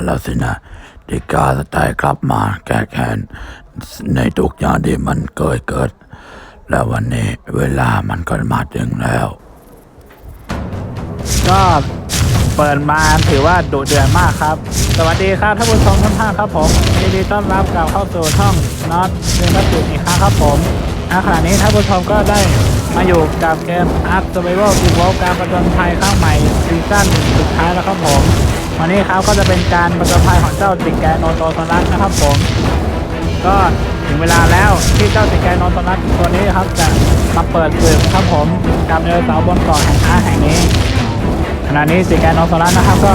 ลาแล้วสินะที่กาสไตล์กลับมาแก้แค้นในทุกอย่างที่มันเคยเกิด และวันนี้เวลามันก็มาถึงแล้วก็ เปิดมาถือว่าดุเดือดมากครับ สวัสดีครับท่านผู้ชมทุกท่านครับผมยินดีต้อนรับกลับเข้าสู่ช่องน็อตเรื่องวัตถุอีกครั้งครับผมณขณะนี้ท่านผู้ชมก็ได้มาอยู่กับเกม Ark Survival e v o l v การประจนภัยข้างใหม่ซีซั่นสุดท้ายแล้วครับผมวันนี้ครับก็จะเป็นการประจนภัยของเจ้าติกแกโนโตโซลัสนะครับผม ก็ถึงเวลาแล้วที่เจ้าติกแกโนโตลัสตัวนี้ครับจะมาเปิดศึกครับผมกับเรือเสาบนเกาะแห่งอาแห่งนี้ ขณะนี้สิแกนโนโซลัสนะครับก็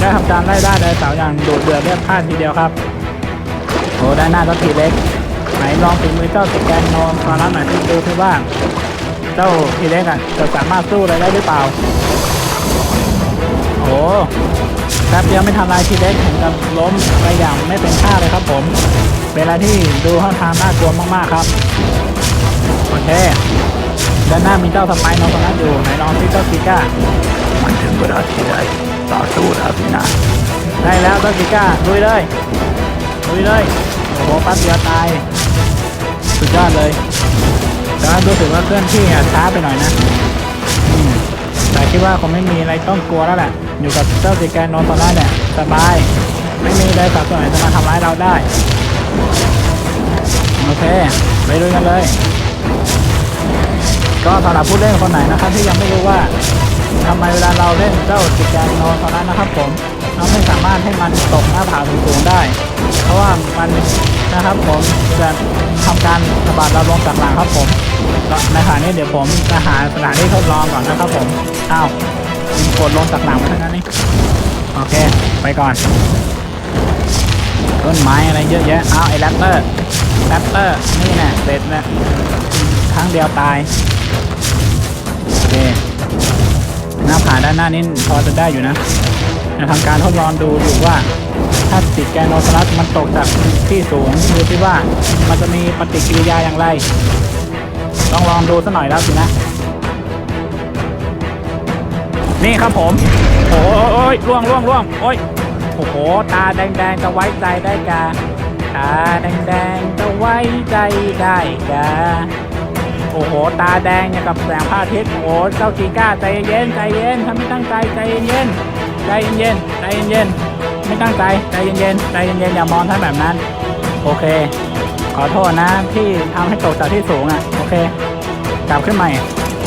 ได้ทำการไล่ล่าไดโนสาร์อย่างดุเดือดเลือดพล่านทีเดียวครับโอ้ได้หน้าก็ทีเล็กไหนลองฝีมือเจ้าสิแกนโนโซลัสหน่อยสิดูคือว่าเจ้าทีเล็กอะจะสามารถสู้อะไรได้หรือเปล่าโอ้แป๊บเดียวไม่ทันไรทีเล็กถึงกับล้มไปอย่างไม่เป็นท่าเลยครับผมเป็นอะไรที่ดูค่อนข้างน่ากลัวมากๆครับโอเค ด้านหน้ามีเจ้าสไปโนโซลัสอยู่ไหนลองที่เจ้าซิก้ามันถึงเวลาที่ได้ต่อสู้แล้วสินะได้แล้วต้นกิก้าลุยเลยลุยเลยโอ้โหปั๊บเดียวตายสุดยอดเลยแต่ว่ารู้สึกว่าเคลื่อนที่อะช้าไปหน่อยนะแต่คิดว่าคงไม่มีอะไรต้องกลัวแล้วแหละอยู่กับเจ้าสิแกนโนตอนแรกเนี่ยสบายไม่มีอะไรสัตว์ตัวไหนจะมาทำร้ายเราได้โอเคไปลุยกันเลย ก็สำหรับผู้เล่นคนไหนนะครับ ที่ยังไม่รู้ว่าทำไมเวลาเราเล่นเจ้าจิกแกนโนตอนนั้นนะครับ ผมเราไม่สามารถให้มันตกหน้าผาสูงๆได้ เพราะว่ามันนะครับผมจะทำการสะบัดเราลงจากหลังครับผมในขณะนี้เดี๋ยวผมจะหาสถานที่ทดลองก่อนนะครับผมอ้าวกดลงจากหลังเท่านั้นนี่โอเค ไปก่อนต้นไม้อะไรเยอะแยะอ้าวไอ้แรปเตอร์แรปเตอร์นี่แน่เสร็จแล้ว รั้งเดียวตาย โอเค หน้าผาด้านหน้านี่พอจะได้อยู่นะจะทำการทดลองดูอยู่ว่า ถ้าติดแกนโนสลัสมันตกจากที่สูงดูที่ว่ามันจะมีปฏิกิริยาอย่างไร ต้องลองดูสักหน่อยแล้วสินะ นี่ครับผม โอ้ยโอ้ยล่วงล่วงล่วงโอ้ยโอ้โห ตาแดงๆจะไว้ใจได้กาตาแดงๆจะไว้ใจได้กา โอ้โห ตาแดงอย่างกับแสงพระอาทิตย์โอ้โหเจ้ากีก้าใจเย็นใจเย็นทำไม่ตั้งใจใจเย็นใจเย็นใจเย็นไม่ตั้งใจใจเย็นใจเย็นอย่ามองท่านแบบนั้น โอเค ขอโทษนะที่ทำให้ตกจากที่สูงอะโอเคกลับขึ้นใหม่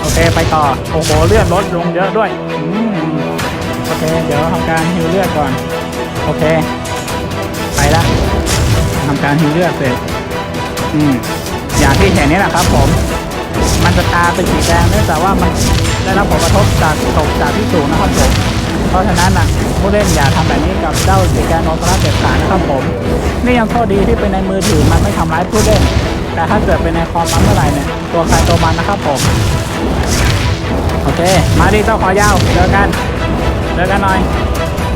โอเคไปต่อโอ้โหเลือดลดลงเยอะด้วยอืมโอเค เดี๋ยวทำการฮิวเลือดก่อน โอเค ไปละทำการฮิวเลือดเสร็จอืมอย่างที่เห็นนี่แหละครับผม มันจะตาเป็นสีแดงเนื่องจากว่ามันได้รับผลกระทบจากตกจากที่สูงนะครับผมเพราะฉะนั้นนะผู้เล่นอย่าทำแบบนี้กับเจ้าสีแดงโนตราเด็ดขาดนะครับผมนี่ยังโชคดีที่เป็นในมือถือมันไม่ทำร้ายผู้เล่น แต่ถ้าเกิดเป็นในคอมมันเมื่อไหร่เนี่ยตัวใครตัวมันนะครับผมโอเค มาดิเจ้าขอยาวเจอกันเจอกันหน่อย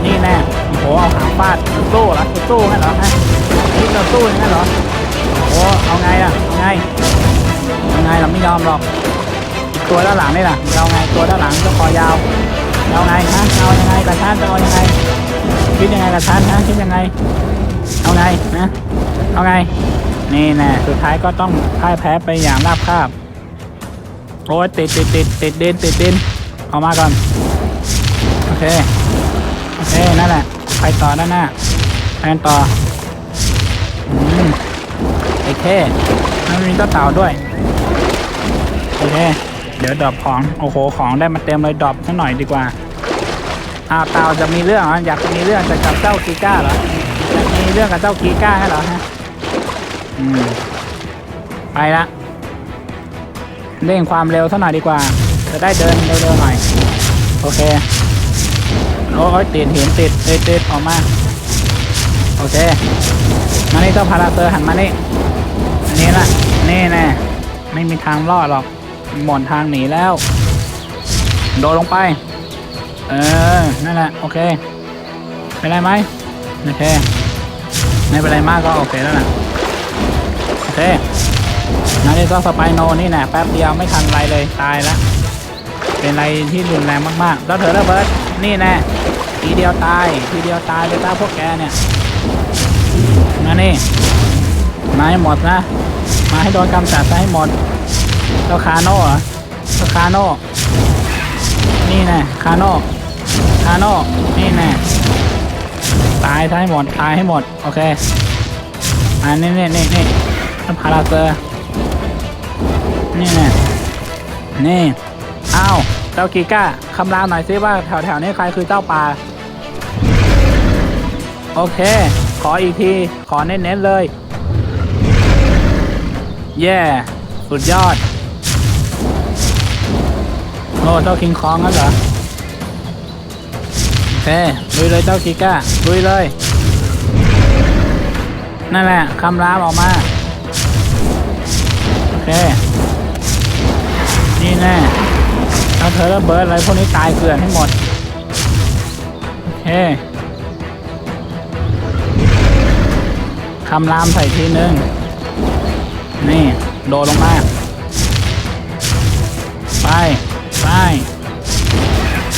นี่แน่โอ้โหเอาหางฟาดสู้เหรอสู้งั้เหรอฮะนี่เราสู้อย่างนั้เหรอโอ้เอาไงอะเอาไง ไงเราไม่ยอมหรอก ตัวด้านหลังนี่ล่ะเราไงตัวด้านหลังก็คอยาวเราไงฮะเอายังไงกับท่านจะเอายังไงคิดยังไงกับท่านนะคิดยังไง เอาไงนะเอาไง นี่แน่สุดท้ายก็ต้องพ่ายแพ้ไปอย่างราบคาบโอ้ยติดติดติดติดเดินติดดินออกมาก่อนโอเคโอเคนั่นแหละไปต่อด้านหน้าไปกันต่ออืมไอ้แค่มันมีเจ้าเต่าด้วย โอเค เดี๋ยวดรอปของ โอ้โห ของได้มาเต็มเลยดรอปสักหน่อยดีกว่า อ้าวเต่าจะมีเรื่องเหรออยากจะมีเรื่องจะกับเจ้ากีก้าเหรออยากมีเรื่องกับเจ้ากีก้าให้เหรอฮะ อืม ไปละ เร่งความเร็วสักหน่อยดีกว่า จะได้เดินเร็วๆหน่อย โอเค โอ้ยติดเหินติดติดติดออกมา โอเค มานี่เจ้าพาราเซอร์หันมานี่อันนี้ละนี่แน่ไม่มีทางรอดหรอก หมดทางหนีแล้ว โดดลงไป เออ นั่นแหละ โอเค เป็นไรไหมโอเค ไม่เป็นไรมากก็โอเคแล้วนะโอเคนั่นนี่ก็สไปโนนี่แน่แป๊บเดียวไม่ทันไรเลยตายแล้ว เป็นอะไรที่รุนแรงมากๆแล้วเธอระเบิดนี่แน่ทีเดียวตาย ทีเดียวตายเลยตาพวกแกเนี่ยมานี่มาให้หมดนะ มาให้โดนกำจัดซะให้หมด เจ้าคาโน่เหรอเจ้าคาโน่นี่แน่คาโน่คาโน่นี่แน่ตายซะให้หมดตายให้หมดโอเคอันนี้นี่นี่นี่น้ำพาราเซอร์นี่แน่นี่อ้าวเจ้ากีก้าคำรามหน่อยซิว่าแถวแถวๆนี้ใครคือเจ้าป่าโอเค ขออีกที ขอเน้นๆเลยเย่สุดยอด โอ้เจ้าคิงคองนั่นเหรอโอเคลุยเลยเจ้ากีก้าลุยเลย นั่นแหละคำรามออกมาโอเค นี่แน่เอาเธอระเบิดอะไรพวกนี้ตายเกลื่อนให้หมดโอเคคำรามใส่ทีนึง นี่ โดดลงมา ไป ไป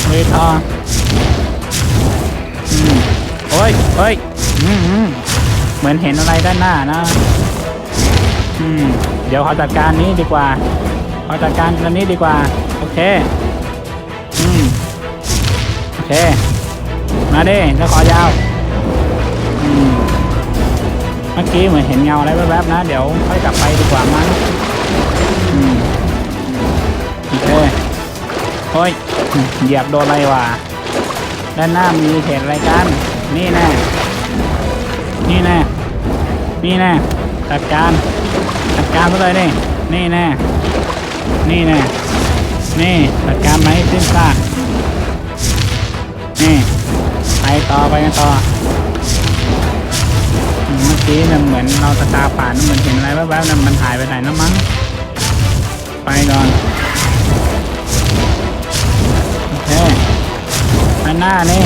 เวทออืมโอ้ยเฮ้ยอืมอืมเหมือนเห็นอะไรด้านหน้านะอืมเดี๋ยวขอจัดการนี้ดีกว่าขอจัดการอันนี้ดีกว่า โอเคอืมโอเค มาดิแล้วขอยาวอืมเมื่อกี้เหมือนเห็นเงาอะไรแวบๆนะ เดี๋ยวค่อยกลับไปดีกว่ามั้งอืมโอเค โอ้ยเหยียบโดนอะไรวะด้านหน้ามีเหตุอะไรกัน นี่แน่นี่แน่นี่แน่จัดการจัดการไปเลยนี่นี่แน่นี่แน่นี่จัดการไหมสิ้นซากนี่ไปต่อไปกันต่อเมื่อกี้เนี่ยเหมือนเราตะตาป่านเหมือนเห็นอะไรแวบๆนั่นมันหายไปไหนแล้วมั้งานหน้านี่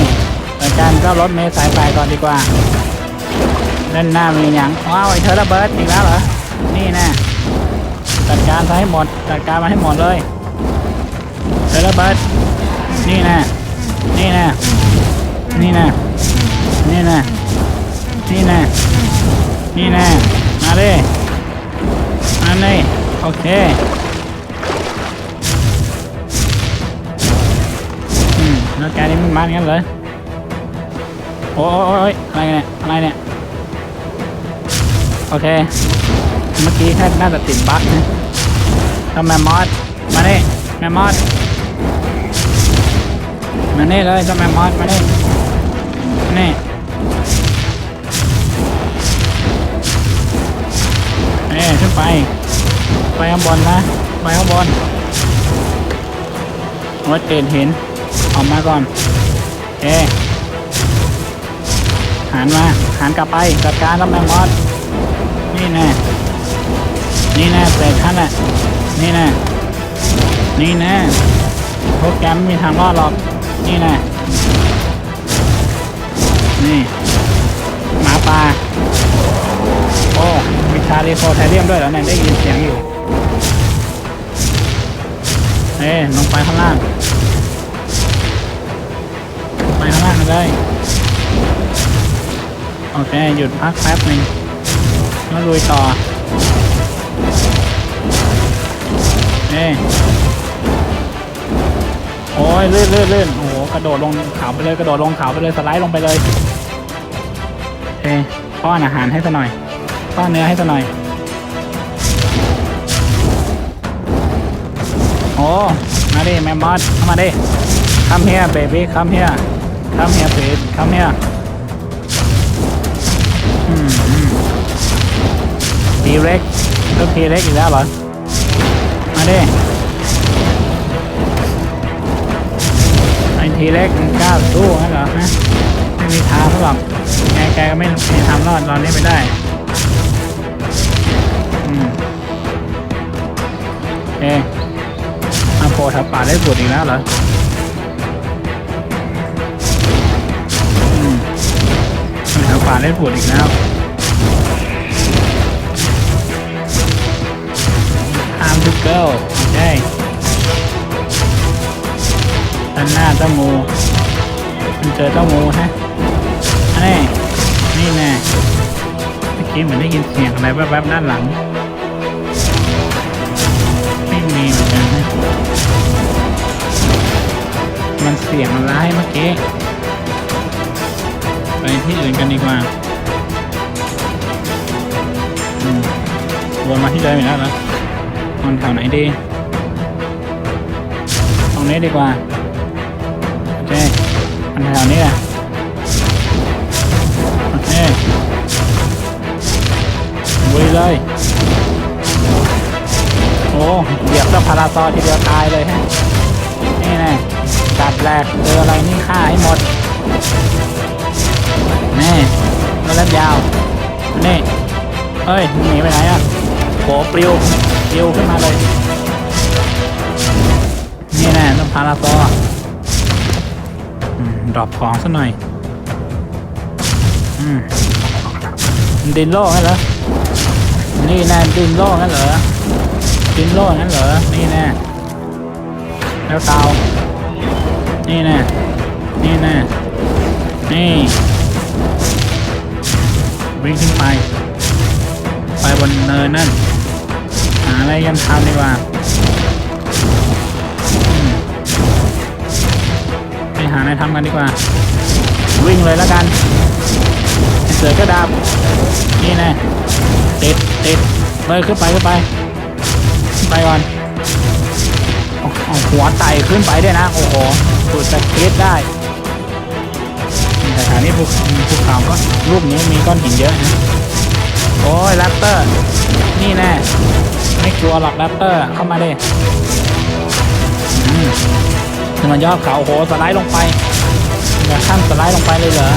จัดการก็รถเมล์สายไฟก่อนดีกว่าด้านหน้ามีอย่างว้าวไอ้เธอระเบิดอีกแล้วเหรอ นี่แน่จัดการซะให้หมด จัดการมาให้หมดเลยเธอระเบิด นี่แน่นี่แน่นี่แน่นี่แน่นี่แน่นี่แน่มาเลยมาเลยโอเค อืมแล้วแกนี่มันมาอย่างนั้นเลยโอ้ยอะไรเนี่ยอะไรเนี่ยโอเค เมื่อกี้แค่น่าจะติดบั๊กนะทำแมมมอสมาเนี่แมมมอสมาเนี่เลยเจ้าแมมมอสมาเนี่มานี่เอ้ขึ้นไป ไปข้างบนนะ ไปข้างบนวัดเกตเห็น ออกมาก่อนเอหันมาหันกลับไปจัดการกับแมมมอสนี่แน่นี่แน่เสร็จท่านแหละนี่แน่นี่แน่พวกแกไม่มีทางรอดหรอกนี่แน่นี่หมาป่าโอ้มีชาลีโฟไทเรียมด้วยเหรอเนี่ยได้ยินเสียงอยู่เอ๊ลงไปข้างล่าง ไปข้างล่างเลยโอเค หยุดพักแป๊บหนึ่งแล้วลุยต่อเอ้ยโอ้ยลื่นลื่นลื่นโอ้โหกระโดดลงเขาไปเลยกระโดดลงเขาไปเลยสไลด์ลงไปเลยเอ้ยป้อนอาหารให้สักหน่อยป้อนเนื้อให้สักหน่อยโอ้มาดิแมมมอสเข้ามาดิ come here baby come here come here please come here อืมอืมทีเล็กก็ทีเล็กอีกแล้วเหรอ มาดิไอ้ทีเล็กมันกล้าสู้งั้นเหรอฮะไม่มีทางหรอกแกแกก็ไม่ไมีทางรอดตอนนี้ไปได้อืมโอเคมาโผล่ทับป่าได้สุดอีกแล้วเหรอาทับป่าได้สุดอีกแล้ว time to go โอเคด้านหน้าเจ้างูมันเจอเจ้างูฮะอันนี้นี่แน่เมื่อกี้เหมือนได้ยินเสียงอะไรแวบๆด้านหลังไม่มีเหมือนกันฮะมันเสียงร้ายเมื่อกี้ ไปที่อื่นกันดีกว่าวนมาที่เดิมอีกแล้วเหรอมันแถวไหนดี ตรงนี้ดีกว่า โอเคมันแถวนี้แหละโอเคลุยเลยโอ้เหยียบแล้วพาราซอทีเดียวตายเลยฮะ นี่แน่กัดแหลกเจออะไรนี่ฆ่าให้หมด นี่แล้วเล็บยาวนี่เอ้ยหนีไปไหนอะโผปลิวปลิวขึ้นมาเลย นี่แน่ต้องพาราซออืมดรอปของซะหน่อยอืมดินโล่งั้นเหรอ นี่แน่ดินโล่งั้นเหรอ ดินโล่งั้นเหรอ นี่แน่แล้วเตานี่แน่นี่แน่นี่ วิ่งขึ้นไป ไปบนเนินนั่น หาอะไรกันทำดีกว่าไปหาอะไรทำกันดีกว่า วิ่งเลยแล้วกันเสือกระดาบนี่น่ติดติดเลยขึ้นไปขึ้นไปไปก่อนหัวไต่ขึ้นไปด้วยนะ โอ้โหสุดจะคิดได้ นี้ภูภูเขาก็รูปนี้มีก้อนหินเยอะนะโอ้ยแรปเตอร์ นี่แน่ไม่กลัวหรอกแรปเตอร์เข้ามาดิอืมขึ้นมายอดเขาโอ้โหสไลด์ลงไปอย่าข้ามสไลด์ลงไปเลยเหรอ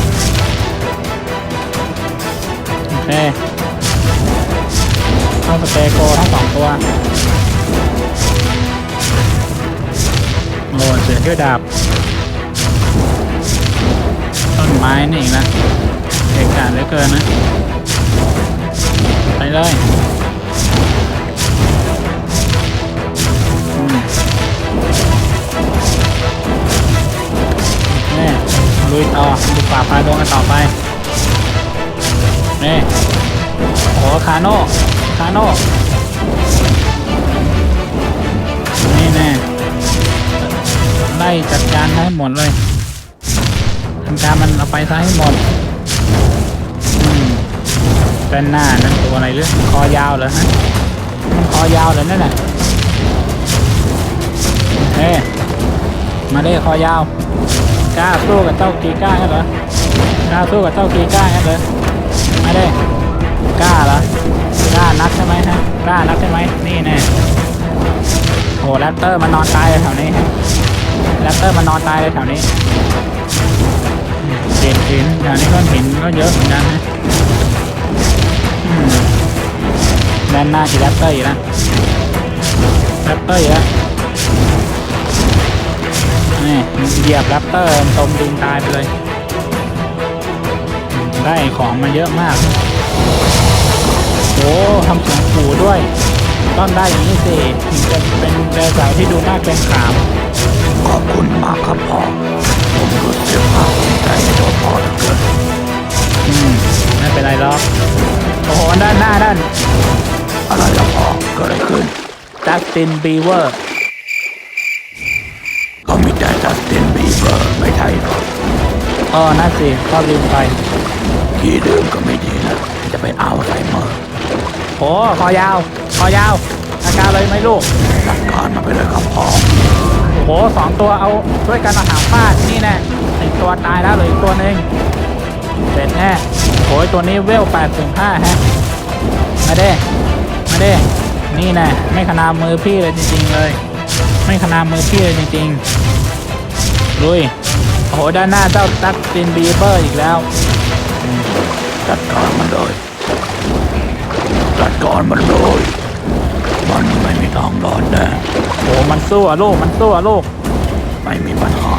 โอเคข้าสเตโกทั้งสองตัวโอ้เสือเที่ยวดาบ ต้นไม้นี่อีกนะเอกาเหลือเกินนะ ไปเลยนี่ลุยต่อดูป่าพาดวงกันต่อไปนี่โอ้คาโน่คาโน่นี่แน่ไล่จัดการให้หมดเลย ทำการมันเอาไปซะให้หมดอืมเป็นหน้านั่นตัวอะไรหรือคอยาวเหรอฮะคอยาวเหรอนั่นน่ะเฮ้มาได้คอยาวกล้าสู้กับเจ้ากีก้าเหรอกล้าสู้กับเจ้ากีก้าเหรอมาได้กล้าเหรอกล้านักใช่ไหมฮะกล้านักใช่ไหมนี่แน่โอ้แรปเตอร์มันนอนตายเลยแถวนี้ฮะแรปเตอร์มันนอนตายเลยแถวนี้ เศษหินแถวนี้ก้อนหินก็เยอะเหมือนกันนะด้านหน้าอีแรปเตอร์อีกแล้วแรปเตอร์อีกแล้วนี่เหยียบแรปเตอร์ตมดินตายไปเลย ได้ของมาเยอะมากโอ้ทำเสียงขู่ด้วย ต้องได้อย่างนี้สิถึงจะเป็นเรือสาวที่ดูน่าเกรงขามขอบคุณมากครับพ่อ ผมรู้สึกภาคภูมิใจในตัวพ่อเหลือเกินอืมไม่เป็นไรหรอกโอ้โหด้านหน้าด้านอะไรละพ่อเกิดอะไรขึ้นจัสตินบีเวอร์เขามีแต่จัสตินบีเบอร์ไม่ใช่หรอกอ๋อนั่นสิก็ลืมไปขี้ดื่มก็ไม่ดีนะจะไปเอาไซเมอร์โอ้คอยาว คอยาวอาการเลยไหมลูกจัดการมาไปเลยครับพ่อ โอ้โหสองตัวเอาช่วยกันเอาหางฟาดนี่แน่ไอตัวตายแล้วเหลยอีกตัวหนึ่งเสร็จแน่โอ้ยตัวนี้เวล8ถึง5ฮะมาเด้มาเด้นี่แน่ไม่ขนามือพี่เลยจริงๆเลย ไม่ขนามือพี่เลยจริงๆลุยโอ้โหด้านหน้าเจ้าตักตินบีเบอร์อีกแล้วจัดการมันเลยจัดการมันเลย มันไม่มีทางรอดแน่โอ้มันสู้อะลูกมันสู้อะลูกไม่มีปัญหา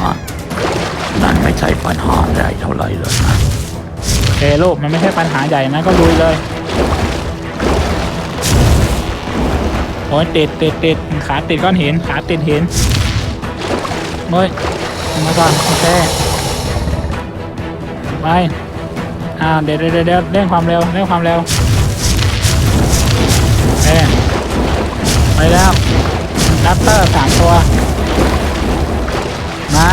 นั่นไม่ใช่ปัญหาใหญ่เท่าไหร่เลยนะโอเคลูกมันไม่ใช่ปัญหาใหญ่นะก็ลุยเลยโอ้ยติดติดติดขาติดก้อนหินขาติดหินโอ้ยมาก่อนโอเคไปอ่าเดี๋ยวเดี๋ยวเดี๋ยวเดี๋ยวเร่งความเร็วเร่งความเร็ว ไปแล้วแรปเตอร์สามตัว มา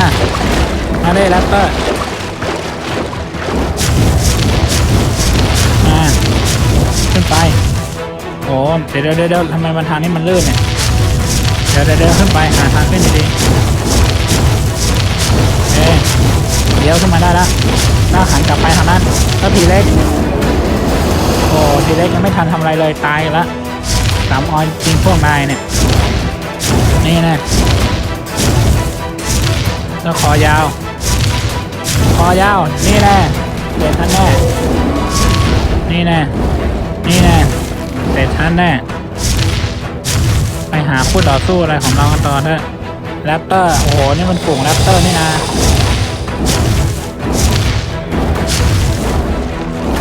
มาเลยแรปเตอร์มาขึ้นไปโอ้เดี๋ยวเดี๋ยวเดี๋ยวทำไมมันทางนี้มันลื่นเนี่ยเดี๋ยวเดี๋ยวเดี๋ยวขึ้นไปหาทางขึ้นดีเอ๊เดี๋ยวขึ้นมาได้แล้วหน้าหันกลับไปทางนั้นแล้วทีเล็กโอ้ทีเล็กยังไม่ทันทำอะไรเลยตายแล้ว สามออนจริงพวกนายเนี่ย นี่นะแล้วคอยาว คอยาว นี่แน่เด็ดท่านแน่ นี่แน่ นี่แน่เด็ดท่านแน่ ไปหาคู่ต่อสู้อะไรของเรากันต่อเถอะแรปเตอร์ โอ้โห นี่มันกลุ่มแรปเตอร์นี่นะ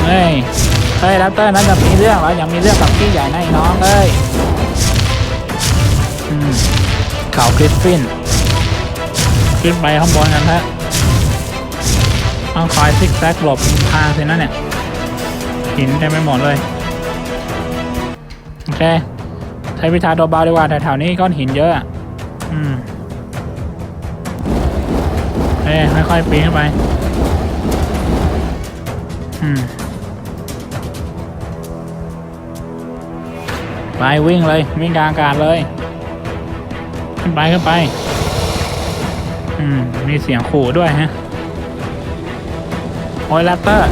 เฮ้ย เฮ้ยแรปเตอร์นั้นจะมีเรื่องเหรอยังมีเรื่องกับพี่ใหญ่นน้องเอ้ยอืมเขาคริสฟินขึ้นไปข้างบนกันเถอะต้องคอยซิกแซกหลบทางสินะเนี่ยหินเต็มไปหมดเลย โอเค ใช้วิชาตัวเบาดีกว่าแถวๆนี้ก้อนหินเยอะ อืมเอ้ยค่อยๆปีนขึ้นไป อืม ไปวิ่งเลยวิ่งกลางอากาศเลย ขึ้นไปขึ้นไปอืมมีเสียงขู่ด้วยฮะโอ้ยแรปเตอร์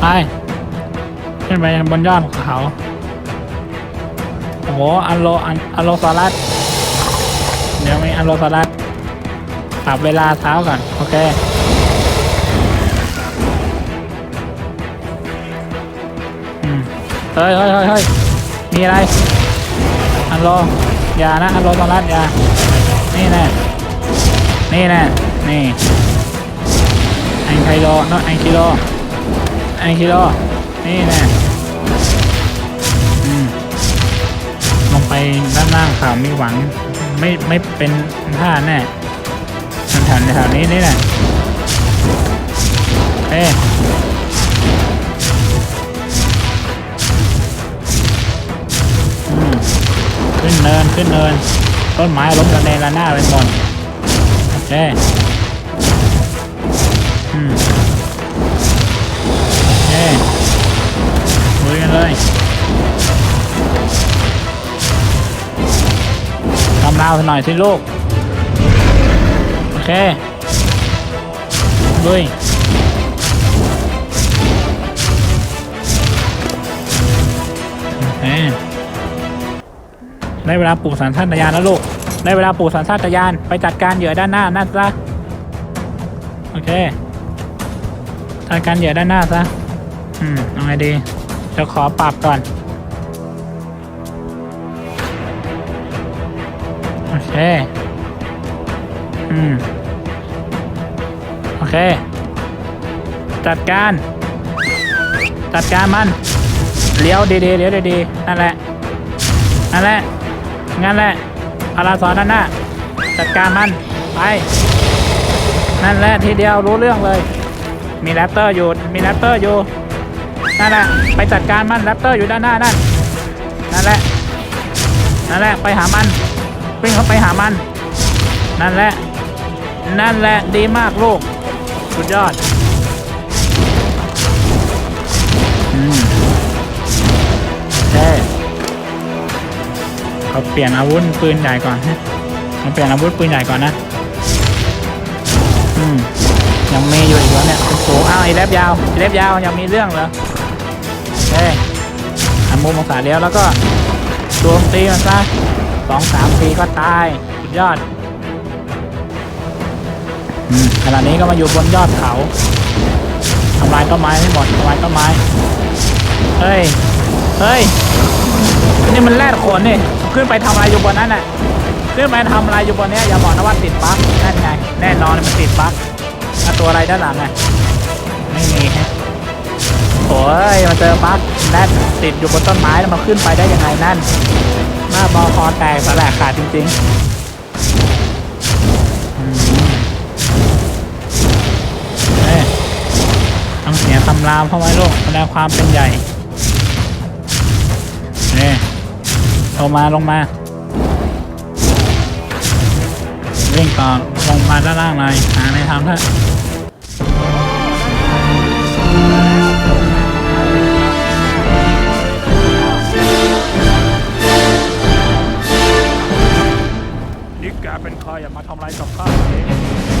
ไปขึ้นไปบนยอดเขาโอ้โหอันโลอันอันโลซารัสเดี๋ยวมีอันโลซารัสปรับเวลาเท้าก่อน โอเค ฮ้ยเฮ้ยเฮ้ยเฮ้ยมีอะไร อันโลอย่านะ อันโลซารัสอย่า นี่แน่นี่แน่นี่แองไคโลเนาะแองกิโลแองกิโลนี่แน่ลงไปด้านล่างข่าวมีหวัง ไม่ไม่เป็นท่าแน่แถวแถวนี้นี่แหละเอ๊ ขึ้นเนินขึ้นเนิน ต้นไม้ล้มระเนระนาดไปหมดโอเคอืมโอเคลุยกันเลยทำราวหน่อยสิลูก โอเคลุยโอเค ได้เวลาปลูกสัญชาตญาณแล้วลูก ได้เวลาปลูกสัญชาตญาณไปจัดการเหยื่อด้านหน้านั่นซะโอเคจัดการเหยื่อด้านหน้าซะอืมเอาไงดีจะขอปรับก่อนโอเคอืมโอเค จัดการ จัดการมัน เลี้ยวดีๆเลี้ยวดีๆนั่นแหละ นั่นแหละ งั้นแหละพาราสอนนั่นน่ะจัดการมันไปนั่นแหละทีเดียวรู้เรื่องเลย มีแรปเตอร์อยู่มีแรปเตอร์อยู่นั่นแหละไปจัดการมันแรปเตอร์อยู่ด้านหน้านั่นนั่นแหละนั่นแหละไปหามันวิ่งเข้าไปหามัน นั่นแหละ นั่นแหละดีมากลูกสุดยอดอืมโอ เขาเปลี่ยนอาวุธปืนใหญ่ก่อนฮะเขาเปลี่ยนอาวุธปืนใหญ่ก่อนนะอืมยังมีอยู่อีกแล้วเนี่ยเป็นสูงอ้าวไอ้เล็บยาวไอ้เล็บยาวยังมีเรื่องเหรอเฮ้ยหันมุมองศาเลี้ยวแล้วก็โจมตีมันซะสองสามทีก็ตายสุดยอดอืมขณะนี้ก็มาอยู่บนยอดเขาทำลายต้นไม้ให้หมดทำลายต้นไม้ เฮ้ย เฮ้ย นี่มันแรดขนนี่ ขึ้นไปทำอะไรอยู่บนนั้นน่ะขึ้นไปทำอะไรอยู่บนเนี้ยอย่าบอกนะว่าติดปลั๊กนั่นไงแน่นอนมันติดปลั๊กตัวอะไรด้านหลังไงไม่มีฮะโอ้ยมาเจอปลั๊กแรดติดอยู่บนต้นไม้แล้วมาขึ้นไปได้ยังไงนั่นหน้าบอคอแตกสลายขาดจริงๆเฮ้ยต้องเสียคำรามเข้าไว้ลูกแสดงความเป็นใหญ่นี่ ลงมาลงมาวิ่งต่อลงมาด้านล่างเลยหาในทางเถอะนี่แกเป็นใครอย่ามาทำอะไรกับข้าเอง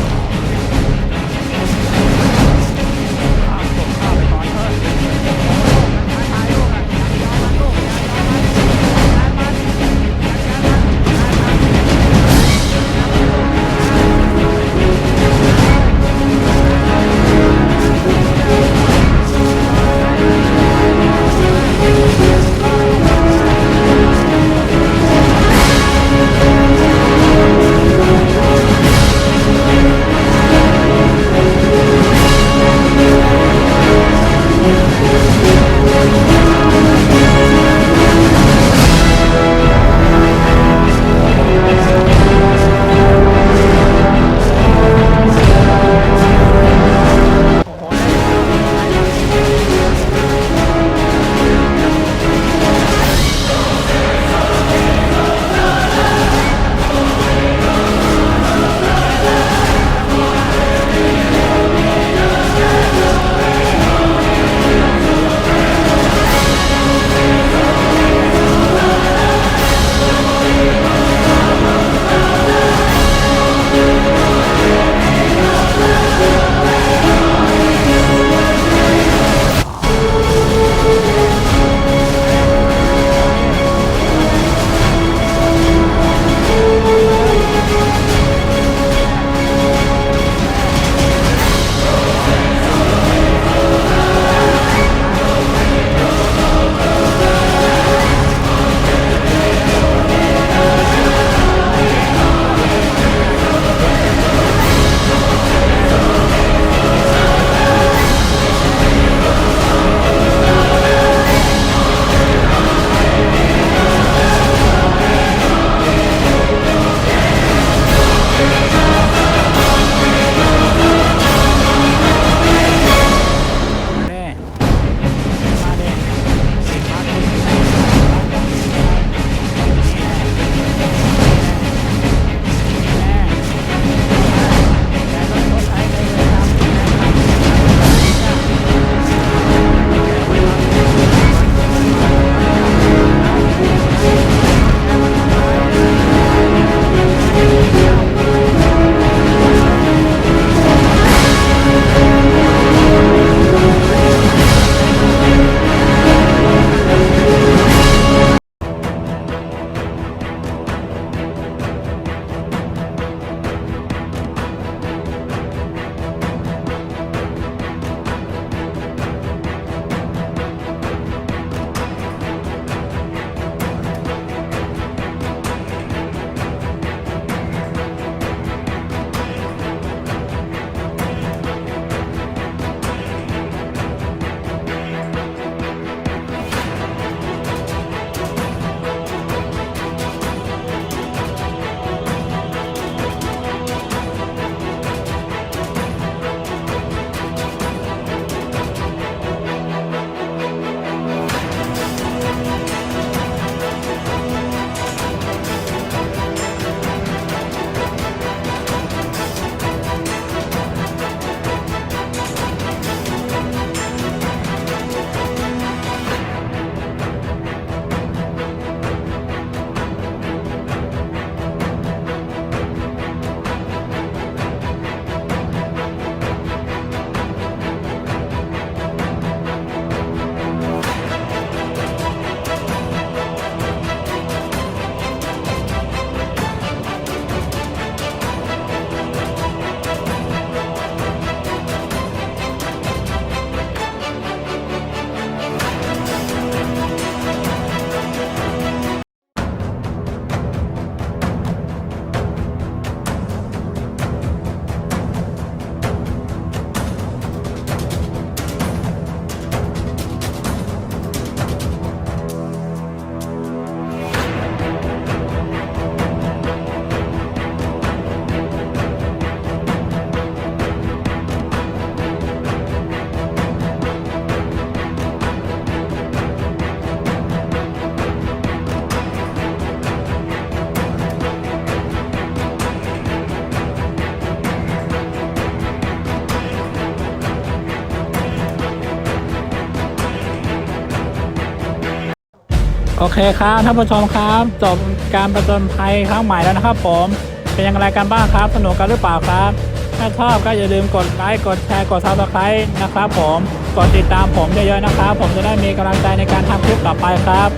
เคครับท่านผู้ชมครับจบการประจนภัยครั้งใหม่แล้วนะครับ ผมเป็นยังไงกันบ้างครับ สนุกกันหรือเปล่าครับ ถ้าชอบก็อย่าลืมกดไลค์กดแชร์กดซับสไครต์นะครับ ผมกดติดตามผมเยอะๆนะครับ ผมจะได้มีกำลังใจในการทำคลิปต่อไปครับ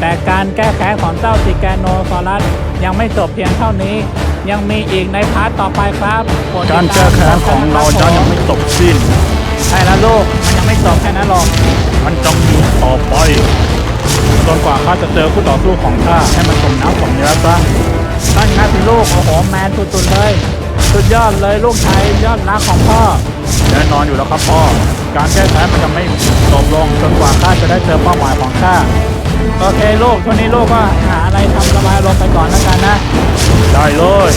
แต่การแก้แค้นของเจ้าติแกนโนซอรัสยังไม่จบเพียงเท่านี้ ยังมีอีกในพาร์ทต่อไปครับโปดติดการตมแก้แค้นของเราจะยังไม่จบสิ้น ใช่แล้วลูกมันยังไม่จบแค่นั้นหรอก มันต้องมีต่อไป จนกว่าข้าจะเจอคู่ต่อสู้ของข้าให้มันสมน้ำสมเนื้อซะนั่นไงสิลูกโอ้โหแมนสุดๆเลย สุดยอดเลยลูกชายยอดรักของพ่อแน่นอนอยู่แล้วครับพ่อ การแก้แค้นมันจะไม่จบลงจนกว่าข้าจะได้เจอเป้าหมายของข้าโอเคลูกช่วงนี้ลูกก็หาอะไรทำสบายลงไปก่อนแล้วกันนะ ได้เลย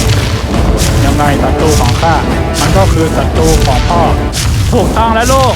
ยังไงศัตรูของข้ามันก็คือศัตรูของพ่อ ถูกต้องแล้วลูก